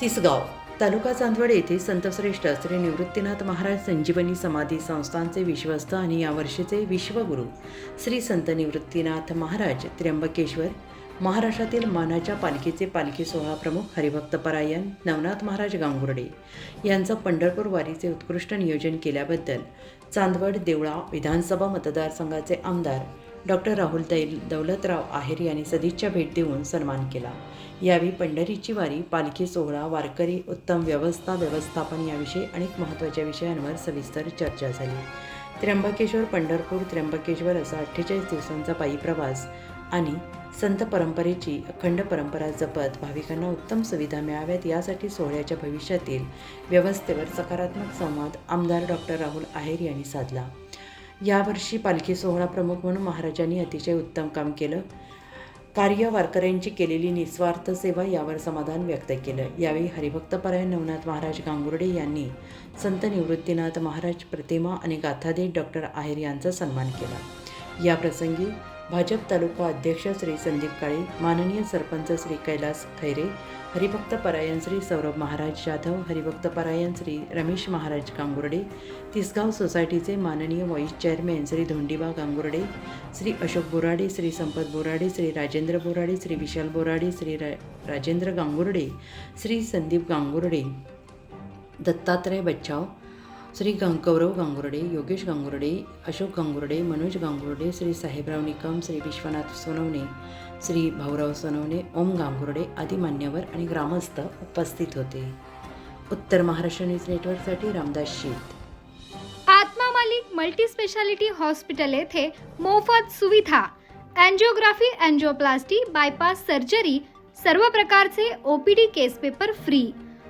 तिसगाव तालुका चांदवड येथे संतश्रेष्ठ श्री निवृत्तीनाथ महाराज संजीवनी समाधी संस्थांचे विश्वस्त आणि यावर्षीचे विश्वगुरू श्री संत निवृत्तीनाथ महाराज त्र्यंबकेश्वर महाराष्ट्रातील मानाच्या पालखीचे पालखी सोहळा प्रमुख हरिभक्त परायण नवनाथ महाराज गांगुर्डे यांचं पंढरपूर वारीचे उत्कृष्ट नियोजन केल्याबद्दल चांदवड देवळा विधानसभा मतदारसंघाचे आमदार डॉक्टर राहुल दैल दौलतराव आहेर यांनी सदिच्छा भेट देऊन सन्मान केला. यावेळी पंढरीची वारी पालखी सोहळा वारकरी उत्तम व्यवस्था व्यवस्थापन याविषयी अनेक महत्त्वाच्या विषयांवर सविस्तर चर्चा झाली. त्र्यंबकेश्वर पंढरपूर त्र्यंबकेश्वर असा अठ्ठेचाळीस दिवसांचा पायी प्रवास आणि संत परंपरेची अखंड परंपरा जपत भाविकांना उत्तम सुविधा मिळाव्यात यासाठी सोहळ्याच्या भविष्यातील व्यवस्थेवर सकारात्मक संवाद आमदार डॉक्टर राहुल आहेर यांनी साधला. यावर्षी पालखी सोहळा प्रमुख म्हणून महाराजांनी अतिशय उत्तम काम केलं. कार्य वारकऱ्यांची केलेली निस्वार्थ सेवा यावर समाधान व्यक्त केलं. यावेळी हरिभक्तपरायण नवनाथ महाराज गांगुर्डे यांनी संत निवृत्तीनाथ महाराज प्रतिमा आणि गाथादेत डॉक्टर आहेर यांचा सन्मान केला. या प्रसंगी भाजप तालुका अध्यक्ष श्री संदीप काळे माननीय सरपंच श्री कैलास खैरे हरिभक्त परायण श्री सौरभ महाराज जाधव हरिभक्त परायण श्री रमेश महाराज गांगुर्डे तिसगाव सोसायटीचे माननीय व्हाईस चेअरमॅन श्री धोंडीबा गांगुर्डे श्री अशोक बोराडे श्री संपत बोराडे श्री राजेंद्र बोराडे श्री विशाल बोराडे श्री रा राजेंद्र गांगुर्डे श्री संदीप गांगुर्डे दत्तात्रय बच्चाव श्री गं गौरव गांगुर्डे योगेश गांगुर्डे अशोक गांगुर्डे मनोज गांगुर्डे श्री साहेबराव निकम श्री विश्वनाथ सोनवणे श्री भाऊराव सोनवणे ओम गांगुर्डे आदी मान्यवर आणि ग्रामस्थ उपस्थित होते. उत्तर महाराष्ट्र न्यूज नेटवर्कसाठी रामदास शीत. आत्मा मालिक मल्टी स्पेशालिटी हॉस्पिटल येथे मोफत सुविधा अँजिओग्राफी अँजिओप्लास्टी बायपास सर्जरी सर्व प्रकारचे OPD case paper free